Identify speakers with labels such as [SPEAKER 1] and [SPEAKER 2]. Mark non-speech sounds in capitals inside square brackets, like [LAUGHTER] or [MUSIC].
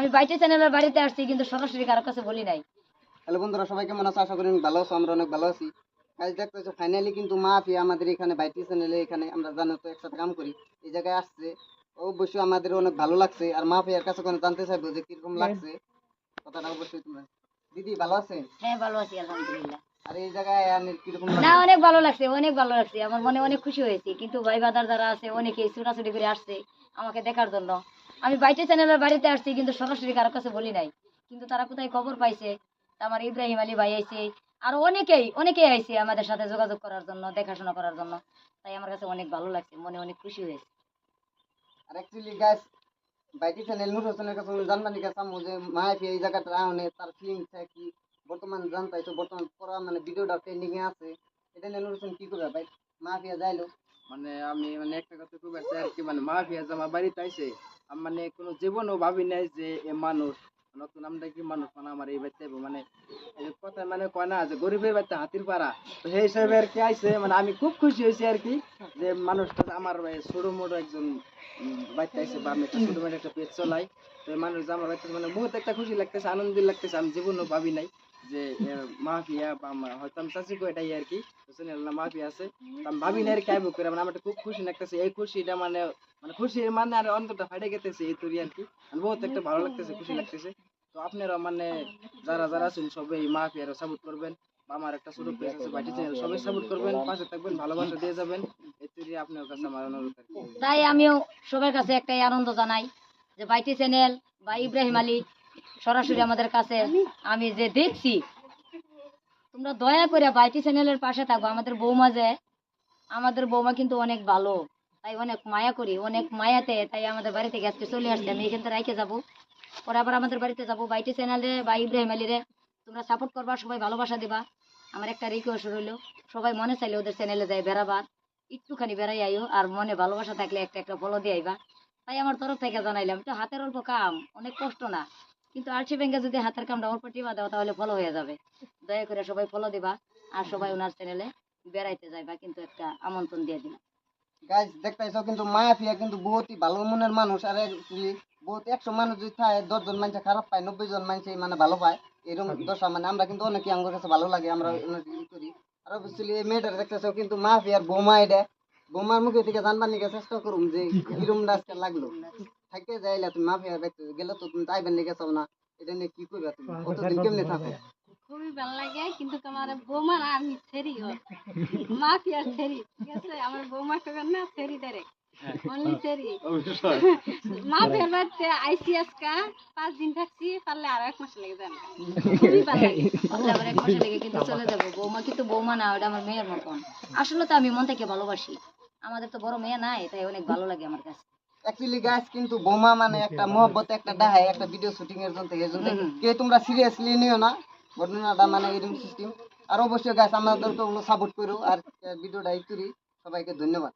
[SPEAKER 1] আমি বাইটে চ্যানেলের বাড়িতে আসছি কিন্তু সরাসরি কারোর কাছে বলি নাই।
[SPEAKER 2] হ্যালো বন্ধুরা সবাই কেমন আছো? আশা করি অনেক ভালো আছো আমরা অনেক ভালো আছি। কাজ দেখতেছো ফাইনালি কিন্তু মাফি আমাদের এখানে বাইটি চ্যানেলে এখানে আমরা জানো তো একসাথে কাম করি এই জায়গায় আসছে। অবশ্যই আমাদের অনেক ভালো লাগছে আর মাফিয়ার কাছে কোনো জানতে চাইব যে কীরকম লাগছে? কথাটা অবশ্যই তোমরা দিদি ভালো আছেন
[SPEAKER 1] হ্যাঁ ভালো আছি আলহামদুলিল্লাহ।
[SPEAKER 2] আর এই জায়গায় কীরকম
[SPEAKER 1] না অনেক ভালো লাগছে অনেক ভালো লাগছে। আমার মনে অনেক খুশি হয়েছি কিন্তু ভাই বাদার যারা আছে অনেকে ছুটাছুটি করে আসছে আমাকে দেখার জন্য। আমি বাইটে চ্যানেলের বাড়িতে আসছি কিন্তু সরাসরি কারোর কাছে বলি নাই। কিন্তু তারা কোথায় খবর পাইছে? আমার ইব্রাহিম আলী ভাই আইছে আর অনেকেই অনেকেই আইছে আমাদের সাথে যোগাযোগ করার জন্য দেখাশোনা করার জন্য। তাই আমার কাছে অনেক ভালো লাগছে মনে অনেক খুশি হয়েছে।
[SPEAKER 2] আর অ্যাকচুয়ালি গাইস বাইটি চ্যানেল নুর হোসেনের কাছে আমি জানবার নিকে যে এই জায়গাটা আহনে তার ফিলিংসটা কি বর্তমান জানতাই তো বর্তমান পড়া মানে ভিডিওটা ট্রেন্ডিং এ আছে। এটা নিয়ে নুর হোসেন কি করবে? ভাই মাফিয়া যাইলো।
[SPEAKER 3] মানে আমি মানে একটা কথা খুব আছে আর কি মানে মাফিয়া আমার বাড়িতে আইছে আমি মানে কোনো জীবনও ভাবি নাই যে এ মানুষ, নতুন আমরা কি মানুষ মানে আমার এই বাড়িতে মানে কথা মানে কয় না যে গরিবের বাড়িতে হাতির পাড়া। তো সেই হিসাবে আর কি আইসে মানে আমি খুব খুশি হয়েছি আর কি যে মানুষটা আমার ছোট মোটো একজন বাড়িতে আইসে বা আমি একটা ছোট একটা পেট চলাই। মানুষ আমার বাড়িতে মানে বহুত একটা খুশি লাগতেছে আনন্দ লাগতেছে, আমি জীবনও ভাবি নাই যে মাফিয়া বা হয়তো আমি চাষি এটাই আর কি না মাফিয়া আছে আমি ভাবি না আর কি করে মানে আমার খুব খুশি লাগতেছে, এই খুশিটা মানে মানে খুশি মানে আর অন্তরটা ফাটে গেতেছে, এই তৈরি আর কি মানে বহুত একটা ভালো লাগতেছে, খুশি লাগতেছে। তো আপনারা মানে যারা যারা আছেন, সবাই মাফিয়ারা সাপোর্ট করবেন আমার একটা ছোট পেজ আছে, বাটি চ্যানেল সবাই সাপোর্ট করবেন, পাশে থাকবেন, ভালোবাসা দিয়ে যাবেন, এই তৈরি আপনার কাছে আমার অনুরোধ
[SPEAKER 1] তাই আমিও সবার কাছে একটাই আনন্দ জানাই যে বাইটি চ্যানেল বা ইব্রাহিম আলী, সরাসরি আমাদের কাছে আমি যে দেখছি, তোমরা দয়া করে বাইটি চ্যানেলের পাশে থাকব আমাদের বৌমা যে, আমাদের বৌমা কিন্তু অনেক ভালো, তাই অনেক মায়া করি, অনেক মায়াতে তাই আমাদের বাড়ি থেকে চলে আসছে, আমি এখান থেকে রাইখে যাব। পরে আবার আমাদের বাড়িতে যাব বাইটি চ্যানেলে বা ইব্রাহিম আলীরে তোমরা সাপোর্ট করবা, সবাই ভালোবাসা দিবা। আমার একটা রিকোয়েস্ট রইল, সবাই মনে চাইলে ওদের চ্যানেলে যায় বেড়াবার। একটুখানি বেড়াই আইও, আর মনে ভালোবাসা থাকলে একটা একটা ফলো দিয়ে আইবা। তাই আমার তরফ থেকে জানাইলাম। তো হাতের অল্প কাম অনেক কষ্ট না। কিন্তু আরসি ব্যাংকে যদি হাতের কামটা অল্প টিপা দাও তাহলে ফলো হয়ে যাবে। দয়া করে সবাই ফলো দিবা আর সবাই ওনার চ্যানেলে বেড়াইতে যাইবা কিন্তু একটা আমন্ত্রণ দিয়ে দিলাম।
[SPEAKER 2] দেখতেছো কিন্তু মাফিয়া কিন্তু বহুতই ভালো মনের মানুষ। আর বহুত একশো মানুষ যদি থাকে দশ জন মানুষ খারাপ পায় নব্বই জন মানুষ মানে ভালো পায়। এরকম দশা মানে আমরা কিন্তু অনেকে আমার কাছে ভালো লাগে আমরা অনেক করি। আর অবশ্যই এই মেয়েটা দেখতেছো কিন্তু মাফিয়ার বোমা এটা বোমার মুখে থেকে জানবার নিকে চেষ্টা করুম যে কিরম আজকে লাগল? থাকতে যাইলে তুমি মাফিয়া দেখতে গেলে তো তুমি তাইবেন নিকে চাও না। এটা নিয়ে কি করবে তুমি? কতদিন কেমনে থাকো?
[SPEAKER 4] খুবই ভালো লাগে কিন্তু তোমার বৌমা না আমি ছেড়ি মাফিয়ার ছেড়ি ঠিক আছে? আমার বৌমা টোকেন না ছেড়ি ডাইরেক্ট অনলি ছেড়ি। [LAUGHS] মাফিয়ার বাড়িতে আইসি আজকা পাঁচ দিন থাকছি পারলে আরও এক মাস লেগে যাবে। [LAUGHS] খুবই ভালো লাগে।
[SPEAKER 1] আবার এক মাসে লেগে কিন্তু চলে যাব। বৌমা কিন্তু বৌমা না ওটা আমার মেয়ের মতন। আসলে তো আমি মন থেকে ভালোবাসি। আমাদের তো বড় মেয়ে নাই তাই অনেক ভালো লাগে আমার কাছে।
[SPEAKER 2] অ্যাকচুয়ালি গাছ কিন্তু বোমা মানে একটা মহব্বত একটা ডাহাই একটা ভিডিও শুটিং এর জন্য এই জন্য। কে তোমরা সিরিয়াসলি নিও না ঘটনাটা মানে এরকম সিস্টেম আর অবশ্যই গাছ আমাদেরকে তো সাপোর্ট করো আর ভিডিওটা এই করি। সবাইকে ধন্যবাদ।